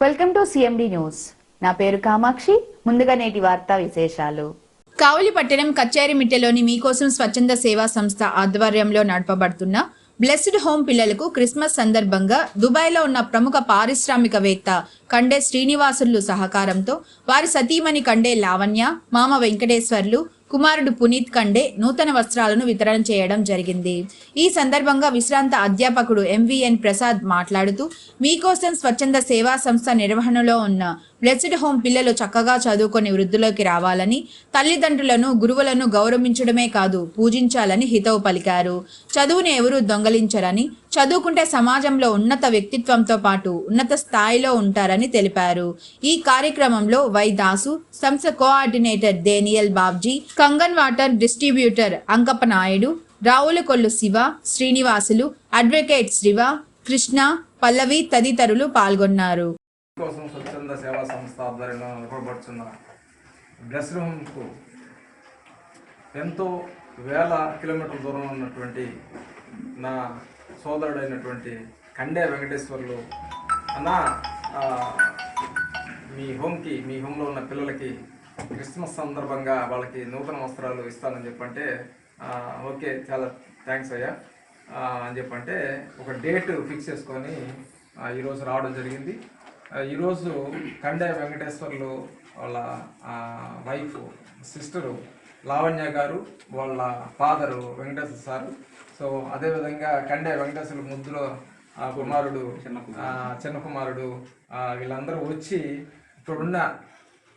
Welcome to CMD news నా పేరు కామాక్షి. ముందుగా నేటి వార్తా విశేషాలు. కావలిపట్టణం కచ్చేరిమిట్టెలోని మీకోసం స్వచ్ఛంద సేవా సంస్థ ఆధ్వర్యంలో నడపబడుతున్న బ్లెస్డ్ హోమ్ పిల్లలకు క్రిస్మస్ సందర్భంగా దుబాయ్లో ఉన్న ప్రముఖ పారిశ్రామికవేత్త కండే శ్రీనివాసులు సహకారంతో వారి సతీమణి కండే లావణ్య మామ వెంకటేశ్వర్లు కుమారుడు పునీత్ కండే నూతన వస్త్రాలను వితరణ చేయడం జరిగింది. ఈ సందర్భంగా విశ్రాంత అధ్యాపకుడు ఎంవిఎన్ ప్రసాద్ మాట్లాడుతూ మీకోసం స్వచ్ఛంద సేవా సంస్థ నిర్వహణలో ఉన్న బ్లెస్డ్ హోమ్ పిల్లలు చక్కగా చదువుకొని వృద్ధిలోకి రావాలని తల్లిదండ్రులను గురువులను గౌరవించడమే కాదు పూజించాలని హితవు పలికారు. చదువుని ఎవరూ దొంగలించరని చదువుకుంటే సమాజంలో ఉన్నత వ్యక్తిత్వంతో పాటు ఉన్నత స్థాయిలో ఉంటారని తెలిపారు. ఈ కార్యక్రమంలో వై దాసు సంస్థ coordinator Daniel Babji Kangan water distributor Ankappa Naidu Ravulakollu Siva Srinivasulu advocate Siva Krishna Pallavi తదితరులు పాల్గొన్నారు. కోసం స్వచ్ఛంద సేవా సంస్థ ఆధ్వర్యంలో నిర్వహపడుతున్న డ్రెస్ రూమ్కు ఎంతో వేల కిలోమీటర్ల దూరంలో ఉన్నటువంటి నా సోదరుడైనటువంటి కండే వెంకటేశ్వర్లు. అన్న మీ హోమ్కి మీ హోమ్లో ఉన్న పిల్లలకి క్రిస్మస్ సందర్భంగా వాళ్ళకి నూతన వస్త్రాలు ఇస్తానని చెప్పంటే ఓకే చాలా థ్యాంక్స్ అయ్యా. అని చెప్పంటే ఒక డేట్ ఫిక్స్ చేసుకొని ఈరోజు రావడం జరిగింది. ఈరోజు కండే వెంకటేశ్వర్లు వాళ్ళ వైఫ్ సిస్టరు లావణ్య గారు వాళ్ళ ఫాదరు వెంకటేశ్వర సారు. సో అదేవిధంగా కండే వెంకటేశ్వర ముద్దులో ఆ కుమారుడు చిన్న కుమారుడు వీళ్ళందరూ వచ్చి ఇప్పుడున్న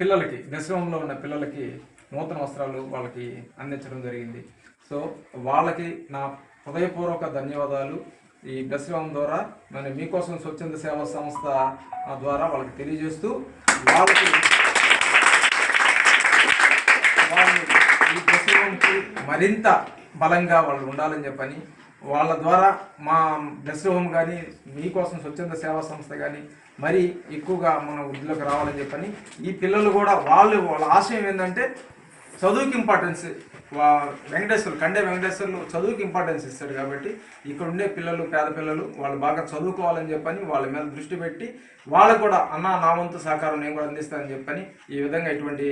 పిల్లలకి దశమంలో ఉన్న పిల్లలకి నూతన వస్త్రాలు వాళ్ళకి అందించడం జరిగింది. సో వాళ్ళకి నా హృదయపూర్వక ధన్యవాదాలు. ఈ దశరం ద్వారా మన మీకోసం స్వచ్ఛంద సేవా సంస్థ ద్వారా వాళ్ళకి తెలియజేస్తూ వాళ్ళకి వాళ్ళు ఈ దశరంకి మరింత బలంగా వాళ్ళు ఉండాలని చెప్పని వాళ్ళ ద్వారా మా బ్లెస్ హోమ్ కానీ మీకోసం స్వచ్ఛంద సేవా సంస్థ కానీ మరి ఎక్కువగా మన వృద్ధిలోకి రావాలని చెప్పని ఈ పిల్లలు కూడా వాళ్ళు వాళ్ళ ఆశయం ఏంటంటే చదువుకి ఇంపార్టెన్స్ వా వెంకటేశ్వర్లు కండే వెంకటేశ్వర్లు చదువుకి ఇంపార్టెన్స్ ఇస్తాడు కాబట్టి ఇక్కడ ఉండే పిల్లలు పేద పిల్లలు వాళ్ళు బాగా చదువుకోవాలని చెప్పని వాళ్ళ మీద దృష్టి పెట్టి వాళ్ళకు కూడా అన్న నా వంతు సహకారం నేను కూడా అందిస్తానని చెప్పని ఈ విధంగా ఇటువంటి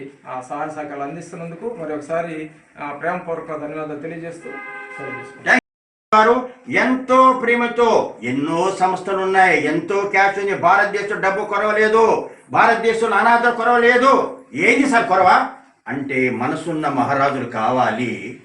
సహాయ సహకారాలు అందిస్తున్నందుకు మరి ఒకసారి ప్రేమపూర్వక ధన్యవాదాలు తెలియజేస్తూ గారు. ఎంతో ప్రేమతో ఎన్నో సంస్థలు ఉన్నాయి ఎంతో క్యాష్ ఉంది. భారతదేశం డబ్బు కొరవలేదు. భారతదేశంలో అనాథ కొరవలేదు. ఏది సార్ కొరవ? అంటే మనసున్న మహారాజులు కావాలి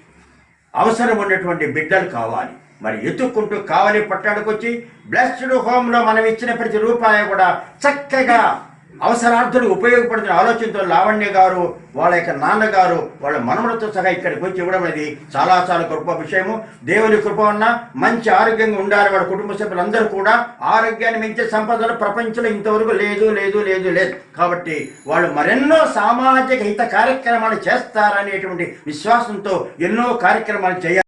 అవసరం ఉన్నటువంటి బిడ్డలు కావాలి. మరి ఎత్తుక్కుంటూ కావాలి పట్టాడుకొచ్చి బ్లెస్డ్ హోమ్లో మనం ఇచ్చిన ప్రతి రూపాయి కూడా చక్కగా అవసరార్థులు ఉపయోగపడుతున్న ఆలోచనతో లావణ్య గారు వాళ్ళ యొక్క నాన్నగారు వాళ్ళ మనములతో సహా ఇక్కడికి వచ్చి ఇవ్వడం అనేది చాలా చాలా గొప్ప విషయము. దేవుని కృప ఉన్న మంచి ఆరోగ్యంగా ఉండాలి వాళ్ళ కుటుంబ సభ్యులందరూ కూడా ఆరోగ్యాన్ని మించే సంపదలు ప్రపంచంలో ఇంతవరకు లేదు లేదు లేదు లేదు. కాబట్టి వాళ్ళు మరెన్నో సామాజిక హిత కార్యక్రమాలు చేస్తారనేటువంటి విశ్వాసంతో ఎన్నో కార్యక్రమాలు చేయాలి